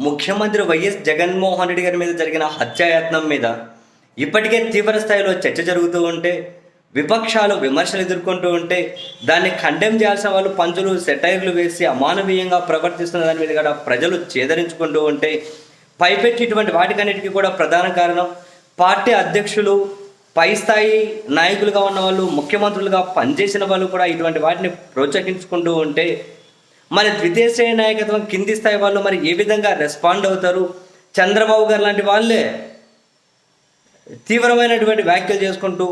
ముఖ్యమంత్రి వైఎస్ జగన్మోహన్ రెడ్డి గారి మీద జరిగిన హత్యాయత్నం మీద ఇప్పటికే తీవ్ర స్థాయిలో చర్చ జరుగుతూ ఉంటే విపక్షాలు విమర్శలు ఎదుర్కొంటూ ఉంటే దాన్ని ఖండెం చేయాల్సిన వాళ్ళు పంచులు సెటైర్లు వేసి అమానవీయంగా ప్రవర్తిస్తున్న దాని మీద కూడా ప్రజలు చేదరించుకుంటూ ఉంటే పైపెట్టి ఇటువంటి వాటికన్నిటికీ కూడా ప్రధాన కారణం పార్టీ అధ్యక్షులు పై స్థాయి నాయకులుగా ఉన్న వాళ్ళు ముఖ్యమంత్రులుగా పనిచేసిన వాళ్ళు కూడా ఇటువంటి వాటిని ప్రోత్సహించుకుంటూ ఉంటే మరి ద్వితీయ శ్రేణి నాయకత్వం కింది స్థాయి వాళ్ళు మరి ఏ విధంగా రెస్పాండ్ అవుతారు? చంద్రబాబు గారు లాంటి వాళ్ళే తీవ్రమైనటువంటి వ్యాఖ్యలు చేసుకుంటూ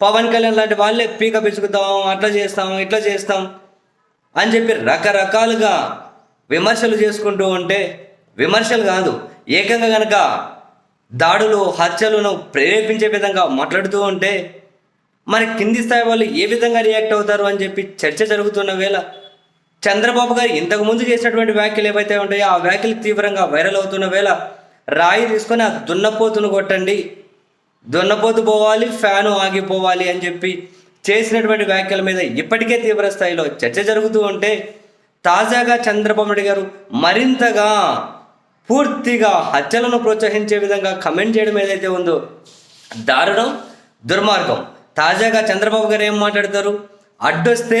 పవన్ కళ్యాణ్ లాంటి వాళ్ళే పీక పిసుకుతాం అట్లా చేస్తాం ఇట్లా చేస్తాం అని చెప్పి రకరకాలుగా విమర్శలు చేసుకుంటూ ఉంటే విమర్శలు కాదు ఏకంగా కనుక దాడులు హత్యలను ప్రేరేపించే విధంగా మాట్లాడుతూ ఉంటే మరి కింది స్థాయి వాళ్ళు ఏ విధంగా రియాక్ట్ అవుతారు అని చెప్పి చర్చ జరుగుతున్న వేళ చంద్రబాబు గారు ఇంతకు ముందు చేసినటువంటి వ్యాఖ్యలు ఏవైతే ఉంటాయో ఆ వ్యాఖ్యలు తీవ్రంగా వైరల్ అవుతున్న వేళ రాయి తీసుకొని ఆ దున్నపోతును కొట్టండి. దున్నపోతు పోవాలి ఫ్యాను ఆగిపోవాలి అని చెప్పి చేసినటువంటి వ్యాఖ్యల మీద ఇప్పటికే తీవ్ర స్థాయిలో చర్చ జరుగుతూ ఉంటే తాజాగా చంద్రబాబు నాయుడు గారు మరింతగా పూర్తిగా హత్యలను ప్రోత్సహించే విధంగా కమెంట్ చేయడం ఏదైతే ఉందో దారుణం దుర్మార్గం. తాజాగా చంద్రబాబు గారు ఏం మాట్లాడతారు? అడ్డొస్తే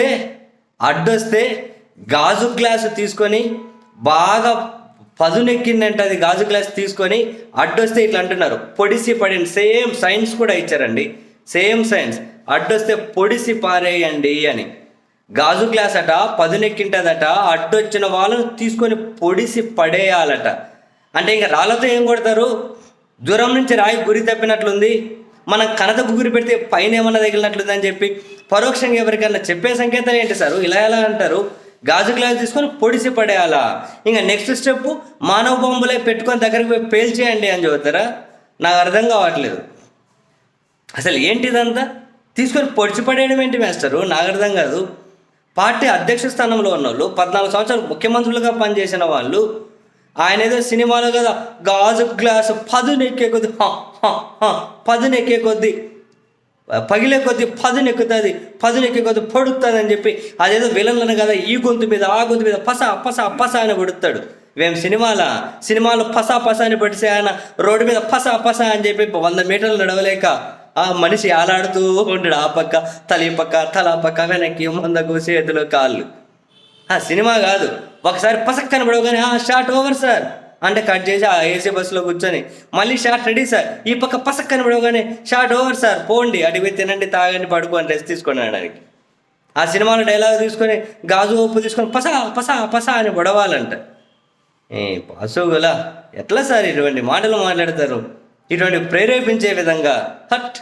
అడ్డొస్తే గాజు గ్లాసు తీసుకొని బాగా పదునెక్కిందంటే అది గాజు గ్లాస్ తీసుకొని అడ్డొస్తే ఇట్లా అంటున్నారు. పొడిసి పడింది సేమ్ సైన్స్ కూడా ఇచ్చారండి. Same signs. అడ్డొస్తే పొడిసి పారేయండి అని. గాజు గ్లాస్ అట పదునెక్కింటదట అడ్డొచ్చిన వాళ్ళను తీసుకొని పొడిసి పడేయాలట. అంటే ఇంకా రాళ్ళతో ఏం కొడతారు? దూరం నుంచి రాయి గురి తప్పినట్లుంది. మనం కనతకు గురి పెడితే పైన ఏమన్నా తగిలినట్లుందని అని చెప్పి పరోక్షంగా ఎవరికైనా చెప్పే సంకేతాలు ఏంటి సార్? ఇలా ఎలా అంటారు? గాజు గ్లాస్ తీసుకొని పొడిసి పడేయాలా? ఇంకా నెక్స్ట్ స్టెప్ మానవ బొమ్మలే పెట్టుకొని దగ్గరికి పోయి పేల్చేయండి అని చెబుతారా? నాకు అర్థం కావట్లేదు. అసలు ఏంటి ఇదంతా తీసుకొని పొడిచి పడేయడం ఏంటి మేస్టరు నాకు అర్థం కాదు. పార్టీ అధ్యక్ష స్థానంలో ఉన్న వాళ్ళు పద్నాలుగు సంవత్సరాలు ముఖ్యమంత్రులుగా పనిచేసిన వాళ్ళు ఆయన ఏదో సినిమాలో కదా గాజు గ్లాసు పదునెక్కే కొద్ది పదునెక్కే కొద్ది. పగిలే కొద్ది పదునెక్కుతుంది పదునెక్కే కొద్ది పడుతుంది అని చెప్పి అదేదో విలన్లను కదా ఈ గొంతు మీద ఆ గొంతు మీద పస పస పస అని పడుతాడు మేము సినిమాల? సినిమాలో పస పస అని పడితే ఆయన రోడ్డు మీద పస పస అని చెప్పి వంద మీటర్లు నడవలేక ఆ మనిషి ఆలాడుతూ ఉంటాడు ఆ పక్క తల ఈ పక్క తల పక్క వెనక్కి ముందకు చేతులు కాళ్ళు. ఆ సినిమా కాదు. ఒకసారి పసక్ కానీ ఆ షార్ట్ ఓవర్ సార్. అంటే కట్ చేసి ఆ ఏసీ బస్సులో కూర్చొని. మళ్ళీ షార్ట్ రెడీ సార్. ఈ పక్క పసక్ కనబడగానే షార్ట్ ఓవర్ సార్ పోండి అడిగి తినండి తాగండి పడుకోండి రెస్ట్ తీసుకొని అనడానికి ఆ సినిమాలో డైలాగ్ తీసుకొని గాజు ఉప్పు తీసుకొని పసా పసా పసా అని పొడవాలంట ఏ పాసుగులా ఎట్లా సార్ ఇటువంటి మాటలు మాట్లాడతారు? ఇటువంటి ప్రేరేపించే విధంగా హట్.